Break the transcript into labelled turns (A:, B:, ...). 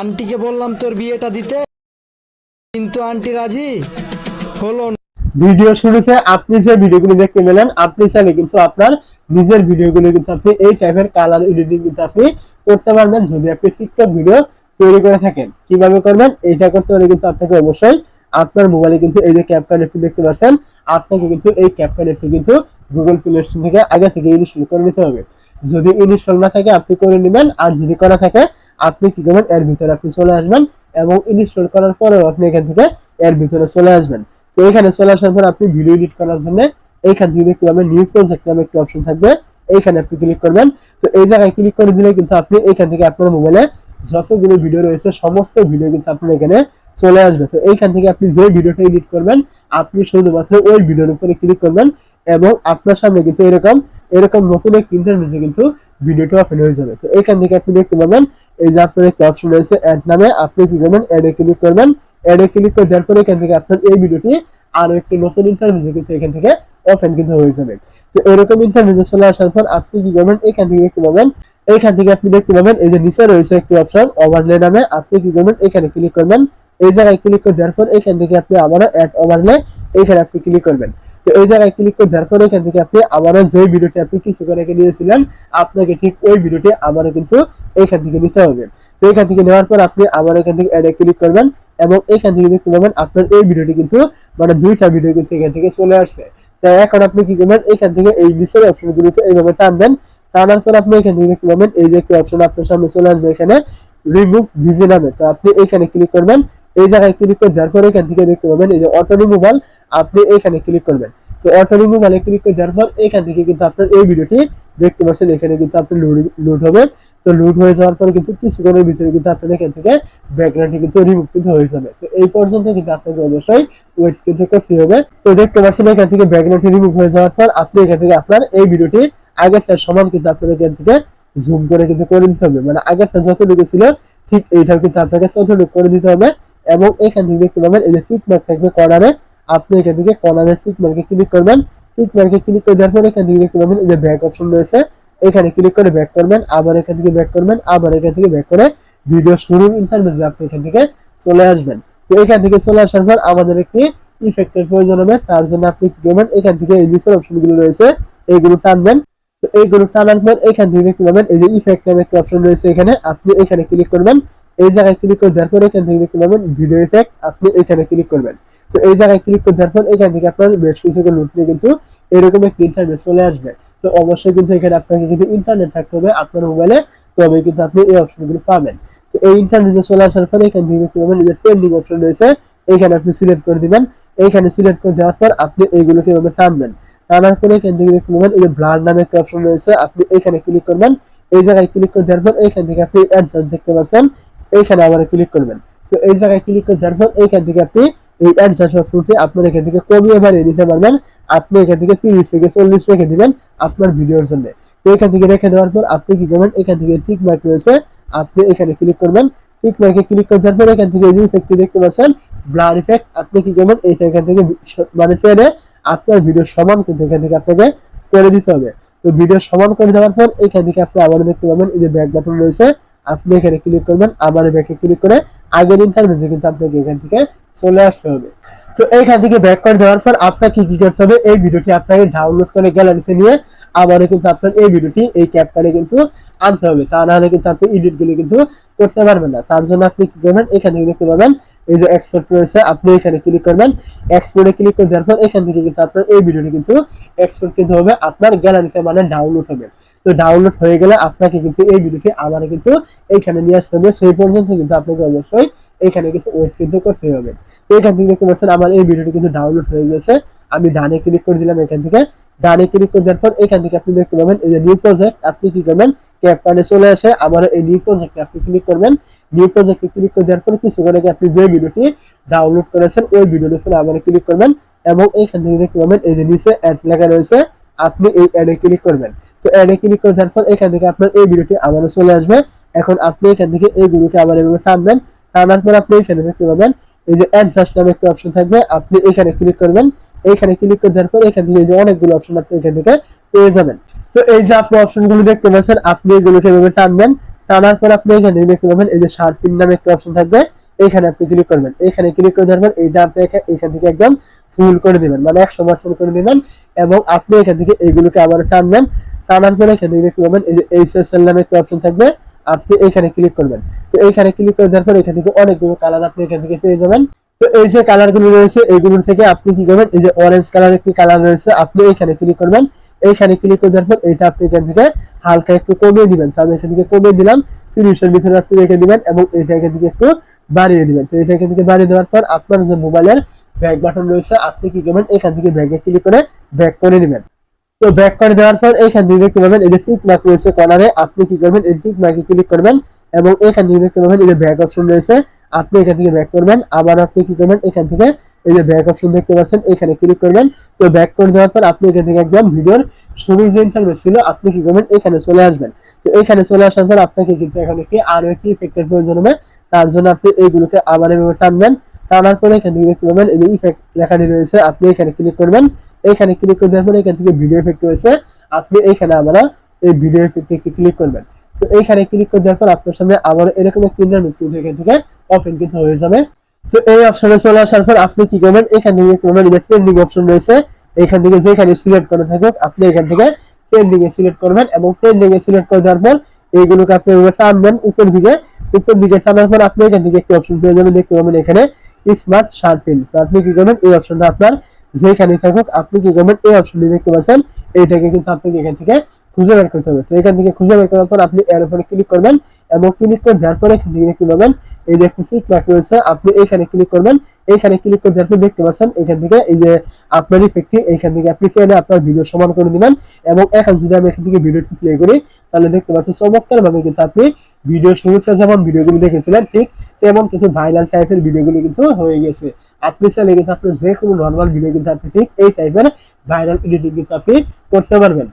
A: আন্টিকে বললাম তোর বিয়েটা দিতে, কিন্তু আন্টি রাজি? হলো
B: ভিডিও শুরুতে আপনি যে ভিডিওগুলি দেখতে পেলেন আপনি চাইলে কিন্তু আপনার নিজের ভিডিওগুলি কিন্তু আপনি এই টাইপের কালার এডিটিং কিন্তু আপনি করতে পারবেন। যদি আপনি টিকটক ভিডিও তৈরি করে থাকেন, কীভাবে করবেন, এইটা করতে হলে কিন্তু আপনাকে অবশ্যই আপনার মোবাইলে কিন্তু এই যে ক্যাপকান অ্যাপটি দেখতে পাচ্ছেন, আপনাকে কিন্তু এই ক্যাপকান অ্যাপটি কিন্তু গুগল প্লে স্টোর থেকে আগে থেকে ইনস্টল করে নিতে হবে। যদি ইনস্টল না থাকে, আপনি করে নেবেন, আর যদি করা থাকে, আপনি কি করবেন, এর ভিতরে আপনি চলে আসবেন এবং ইনস্টল করার পরেও আপনি এখান থেকে এর ভিতরে চলে আসবেন। তো এখানে চলে আসার পর আপনি ভিডিও এডিট করার জন্য এইখান থেকে দেখতে পাবেন নিউ প্রজেক্ট নামে একটা অপশন থাকবে। এইখানে আপনি ক্লিক করবেন। তো এই জায়গায় ক্লিক করে দিলে কিন্তু আপনি এইখান থেকে আপনার মোবাইলে যতগুলো ভিডিও রয়েছে, সমস্ত ভিডিও কিন্তু আপনার এখানে চলে আসবে। তো এইখান থেকে আপনি যে ভিডিওটা এডিট করবেন, আপনি শুধুমাত্র ওই ভিডিওর উপরে ক্লিক করবেন এবং আপনার সামনে কিন্তু এরকম এরকম নতুন একটি ইন্টারভিউতে কিন্তু ভিডিওটা ওপেন হয়ে যাবে। তো এখান থেকে আপনি দেখতে পাবেন এই যে আপনার একটা অপশন রয়েছে অ্যাড নামে, আপনি কি করবেন অ্যাডে ক্লিক করবেন। অ্যাডে ক্লিক করে দেওয়ার পরে এখান থেকে আপনার এই ভিডিওটি আরও একটি নতুন ইন্টারভিউ কিন্তু এখান থেকে ওপেন কিন্তু হয়ে যাবে। তো এরকম ইন্টারভিউ চলে আসার পর আপনি কি করবেন, এখান থেকে দেখতে পাবেন এইখান থেকে আপনি দেখতে পাবেন, এই যে নিচে রয়েছে একটি অপশন ওভারলে নামে। আপনি কি করবেন? এখানে ক্লিক করবেন। এই জায়গায় ক্লিক করে দেওয়ার পর এখান থেকে আপনি আবারও অ্যাড ওভারলে এইখানে আপনি ক্লিক করবেন। তো এই জায়গায় ক্লিক করে দেওয়ার পর এখান থেকে আপনি আবারও যে ভিডিওটি আপনি কিছুক্ষণ আগে নিয়েছিলেন আপনাকে ঠিক ওই ভিডিওটি আবারও কিন্তু এইখান থেকে নিতে হবে। তো এখান থেকে নেওয়ার পর আপনি আবার এখান থেকে অ্যাডে ক্লিক করবেন এবং এখান থেকে দেখতে পাবেন আপনার এই ভিডিওটি কিন্তু মানে দুইটা ভিডিও কিন্তু এখান থেকে চলে আসছে। তাই এখন আপনি কি করবেন? এখান থেকে এই নিচের অপশনগুলোকে এইভাবে টানবেন টানার পর আপনি এখান থেকে দেখতে পাবেন, এই যে একটা অপশন আপনার সামনে চলে আসবে এখানে রিমুভ ভিজি নামে তো আপনি এখানে ক্লিক করবেন, এই জায়গায় ক্লিক করে দেওয়ার পর এখান থেকে দেখতে পাবেন, এই যে অটো রিমুভাল আপনি এখানে ক্লিক করবেন। তো অটো রিমুভালে ক্লিক করে দেওয়ার পর এখান থেকে কিন্তু আপনার এই ভিডিওটি দেখতে পাচ্ছেন, এখানে কিন্তু আপনার লোড হবে। তো লোড হয়ে যাওয়ার পরে কিন্তু কিছুক্ষণের ভিতরে কিন্তু আপনার এখান থেকে ব্যাকগ্রাউন্ডটি কিন্তু রিমুভ কিন্তু হয়ে যাবে। তো এই পর্যন্ত কিন্তু আপনাকে অবশ্যই ওয়েট কিন্তু করতে হবে। তো দেখতে পাচ্ছেন এখান থেকে ব্যাকগ্রাউন্ডটি রিমুভ হয়ে যাওয়ার পর আপনি এখান থেকে আপনার এই ভিডিওটি আগেরটা সমান কিন্তু আপনার এখান থেকে জুম করে কিন্তু করে দিতে হবে। মানে আগেরটা যতটুকু ছিল, ঠিক এইটাও কিন্তু আপনাকে ততটুকু করে দিতে হবে এবং এখান থেকে দেখতে পাবেন, এই যে ফিট মার্ক থাকবে কর্নারে আপনি এখান থেকে কর্নারের ফিট মার্কে ক্লিক করবেন। ফিট মার্কে ক্লিক করে দেওয়ার পর এখান থেকে দেখতে পাবেন, এই যে ব্যাক অপশন রয়েছে। এখানে ক্লিক করে ব্যাক করবেন, আবার এখান থেকে ব্যাক করবেন, আবার এখান থেকে ব্যাক করে ভিডিও শুরুর ইন্টারভেসে আপনি এখান থেকে চলে আসবেন। তো এখান থেকে চলে আসার পর আমাদের একটি ইফেক্টের প্রয়োজন হবে, তার জন্য আপনি কি করবেন, এখান থেকে এই নিচের অপশনগুলো রয়েছে এইগুলো টানবেন। তো এইগুলো টানার পর এখান থেকে দেখতে পাবেন, এই যে ইফেক্ট নামে একটা অপশন রয়েছে এখানে। আপনি এখানে ক্লিক করবেন, এই জায়গায় ক্লিক করে দেওয়ার পর এখান থেকে দেখতে পাবেন ভিডিও ইফেক্ট আপনি এখানে ক্লিক করবেন। তো এই জায়গায় ক্লিক করে দেওয়ার পর এখান থেকে আপনার বেশ কিছু লুটলে কিন্তু এরকম একটি ইন্টারনেট চলে আসবে। তো অবশ্যই কিন্তু এখানে আপনাকে কিন্তু ইন্টারনেট থাকতে হবে আপনার মোবাইলে তবে কিন্তু আপনি এই অপশনগুলো পাবেন। তো এই ইন্টারনেটে চলে আসার পর এখান থেকে দেখতে পাবেন যে ট্রেন্ডিং অপশন রয়েছে, এখানে আপনি সিলেক্ট করে দিবেন। এইখানে সিলেক্ট করে দেওয়ার পর আপনি এইগুলোকে এভাবে টানবেন। টানার পরে এখান থেকে দেখতে পাবেন, এই যে ব্লার নামে একটা অপশন রয়েছে, আপনি এখানে ক্লিক করবেন, এই জায়গায় ক্লিক করে দেওয়ার পর এখান থেকে আপনি অ্যাডজাস্ট দেখতে পাচ্ছেন এইখানে আবার ক্লিক করবেন। তো এই জায়গায় ক্লিক করে দেওয়ার পর এইখান থেকে আপনি এই অ্যাডজাস্ট অপশনটি আপনার এখান থেকে কমিয়ে বাড়িয়ে নিতে পারবেন, আপনি এখান থেকে তিরিশ থেকে চল্লিশ রেখে দিবেন আপনার ভিডিওর জন্য। তো এখান থেকে রেখে দেওয়ার পর আপনি কি করবেন, এখান থেকে টিক মার্ক রয়েছে, আপনি এখানে ক্লিক করবেন টিক মার্কে ক্লিক করে দেওয়ার পর এখান থেকে এই যে ইফেক্টটি দেখতে পাচ্ছেন ব্লার ইফেক্ট আপনি কি করবেন, এইটা এখান থেকে মানে টেনে আপনার ভিডিও সমান কিন্তু এখান থেকে আপনাকে করে দিতে হবে। তো ভিডিও সমান করে দেওয়ার পর এখান থেকে আপনি আবার দেখতে পাবেন, এই যে ব্যাক বাটন রয়েছে, আপনি এখানে ক্লিক করবেন আবার ব্যাকে ক্লিক করে আগের ইন্টারভিউতে কিন্তু আপনাকে এখান থেকে চলে আসতে হবে। তো এইখান থেকে ব্যাক করে দেওয়ার পর আপনাকে কি করতে হবে, এই ভিডিওটি আপনাকে ডাউনলোড করে গ্যালারিতে নিয়ে আবারও কিন্তু আপনার এই ভিডিওটি এই ক্যাপকারে কিন্তু আনতে হবে। তা না হলে কিন্তু আপনি এডিটগুলো কিন্তু করতে পারবেন না। তার জন্য আপনি কি করবেন, এখান থেকে দেখতে পাবেন এই যে এক্সপোর্ট রয়েছে, আপনি এখানে ক্লিক করবেন। এক্সপোর্টে ক্লিক করে দেওয়ার পর এখান থেকে কিন্তু আপনার এই ভিডিওটি কিন্তু এক্সপোর্ট কিন্তু হবে, আপনার গ্যালারিতে মানে ডাউনলোড হবে। তো ডাউনলোড হয়ে গেলে আপনাকে কিন্তু এই ভিডিওটি আবার কিন্তু এইখানে নিয়ে আসতে হবে। সেই পর্যন্ত কিন্তু আপনাকে অবশ্যই এখানে কিন্তু ওয়েট কিন্তু করতে হবে। তো এখান থেকে দেখতে পাচ্ছেন আমার এই ভিডিওটি কিন্তু ডাউনলোড হয়ে গেছে। আমি ডানে ক্লিক করে দিলাম এখান থেকে। ডানে ক্লিক করে দেওয়ার পর এখান থেকে আপনি দেখতে পাবেন এই যে নিউ প্রজেক্ট আপনি কি করবেন? ক্যাপকানে চলে আসে আবার এই নিউ প্রজেক্টে আপনি ক্লিক করবেন। নিউ প্রজেক্টে ক্লিক করে দেওয়ার পর কিছুক্ষণ আগে আপনি যে ভিডিওটি ডাউনলোড করেছেন, ওই ভিডিওর উপরে আবার ক্লিক করবেন এবং এইখান থেকে দেখতে পাবেন এই যে নিচে অ্যাড লেখা রয়েছে, আপনি এই অ্যাডে ক্লিক করবেন। তো অ্যাডে ক্লিক করে দেওয়ার পর এখান থেকে আপনার এই ভিডিওটি আবারও চলে আসবে। এখন আপনি এখান থেকে এই ভিডিওটি আবার এভাবে টানবেন টানার পর আপনি এখানে দেখতে পাবেন, এই যে অ্যাডজাস্ট নামে একটা অপশন থাকবে। আপনি এখানে ক্লিক করবেন। এইখানে ক্লিক করে দেওয়ার পর এখান থেকে যে অনেকগুলো অপশন আপনি এখান থেকে পেয়ে যাবেন। তো এই যে আপনি অপশনগুলো দেখতে পাচ্ছেন, আপনি এগুলোকে এভাবে টানবেন টানার পর আপনি এখানে দেখতে পাবেন, এই যে শার্পিন নামে একটা অপশন থাকবে। এখানে আপনি ক্লিক করবেন। এখানে ক্লিক করে দেওয়ার পর এইটা আপনি এখান থেকে একদম ফুল করে দিবেন মানে একশো পার্সেন্ট করে দিবেন। এবং আপনি এখান থেকে এইগুলোকে আবার টানবেন টানার পরে এখানে দেখতে পাবেন, এই যে এইচএসএল নামে একটা অপশন থাকবে, আপনি এখানে ক্লিক করবেন। তো এখানে ক্লিক করে দেওয়ার পর এখান থেকে অনেকগুলো কালার আপনি এখান থেকে পেয়ে যাবেন। তো এই যে কালারগুলো রয়েছে এইগুলোর থেকে আপনি কি করবেন, এই যে অরেঞ্জ কালার একটি কালার রয়েছে, আপনি এখানে ক্লিক করবেন। এইখানে ক্লিক করে দেওয়ার পর এটা আপনি এখান থেকে হালকা একটু কমিয়ে দিবেন। তো আমি এখান থেকে কমিয়ে দিলাম, তিরিশের ভিতরে আপনি রেখে দিবেন এবং এটা এখান থেকে একটু বাড়িয়ে দিবেন। তো এটা এখান থেকে বাড়িয়ে দেওয়ার পর আপনার যে মোবাইলের ব্যাক বাটন রয়েছে, আপনি কি করবেন, এখান থেকে ব্যাগে ক্লিক করে ব্যাক করে নেবেন। তো ব্যাক করে দেওয়ার পর এখান থেকে দেখতে পাবেন, এই যে টিক মার্ক রয়েছে কর্নারে আপনি কি করবেন, এই মার্কে ক্লিক করবেন এবং এখান থেকে দেখতে পাবেন, এই যে ব্যাক অপশন রয়েছে, আপনি এখান থেকে ব্যাক করবেন, আবার আপনি কি করবেন, এখান থেকে এই যে ব্যাক অপশন দেখতে পাচ্ছেন এখানে ক্লিক করবেন, তো ব্যাক করে দেওয়ার পর আপনি এখান থেকে একদম ভিডিওর শুরুর যে ইন্টারভেস ছিল, আপনি কি করবেন, এখানে চলে আসবেন। তো এখানে চলে আসার পর আপনাকে কিন্তু এখানে কি আরও একটি ইফেক্টের প্রয়োজন হবে তার জন্য আপনি এইগুলোকে আবার এভাবে টানবেন, টানার পরে এখান থেকে দেখতে পাবেন এই যে ইফেক্ট লেখাটি রয়েছে, আপনি এখানে ক্লিক করবেন এখানে ক্লিক করে দেওয়ার পরে এখান থেকে ভিডিও ইফেক্ট রয়েছে, আপনি এখানে আবার এই ভিডিও ইফেক্টে ক্লিক করবেন। তো এইখানে ক্লিক করে দেওয়ার পর আপনার সামনে আবার এরকম একটা ইন্টারভেস কিন্তু এখান থেকে ওপেন কিন্তু হয়ে যাবে। তো এই অপশনে চলে আসার পর আপনি কি করবেন, এখানে দেখতে পাবেন যে ট্রেন্ডিং অপশন রয়েছে, এখান থেকে যেখানে সিলেক্ট করে থাকুক, আপনি এখান থেকে ট্রেন্ডিং এ সিলেক্ট করবেন এবং ট্রেন্ডিং এ সিলেক্ট করে দেওয়ার পর এইগুলোকে আপনি এভাবে টানবেন উপর দিকে। উপর দিকে টানার পর আপনি এখান থেকে একটি অপশন পেয়ে যাবেন। দেখতে পাবেন এখানে স্মার্ট শার্পিন তো আপনি কি করবেন? এই অপশনটা আপনার যেখানে থাকুক, আপনি কি করবেন? এই অপশনটি দেখতে পাচ্ছেন। এইটাকে কিন্তু আপনি এখান থেকে খুঁজে বের করতে হবে। তো এখান থেকে খুঁজে বের করার পর আপনি এর উপরে ক্লিক করবেন এবং ক্লিক করে দেওয়ার পর এখান থেকে দেখতে পাবেন এই যে একটি টিক রয়েছে, আপনি এখানে ক্লিক করবেন, এইখানে ক্লিক করে দেওয়ার পর দেখতে পাচ্ছেন এখান থেকে এই যে আপনার ইফেক্টটি এখান থেকে আপনি টেনে আপনার ভিডিও সমান করে দিবেন এবং এখন যদি আমি এখান থেকে ভিডিওটি প্লে করি, তাহলে দেখতে পাচ্ছেন চমৎকার ভাবে কিন্তু আপনি ভিডিও শুরুতে যেমন ভিডিওগুলি দেখেছিলেন, ঠিক তেমন কিন্তু ভাইরাল টাইপের ভিডিওগুলি কিন্তু হয়ে গেছে। আপনি চাইলে কিন্তু আপনার যে কোনো নর্মাল ভিডিও কিন্তু আপনি ঠিক এই টাইপের ভাইরাল এডিটিং কিন্তু আপনি করতে পারবেন।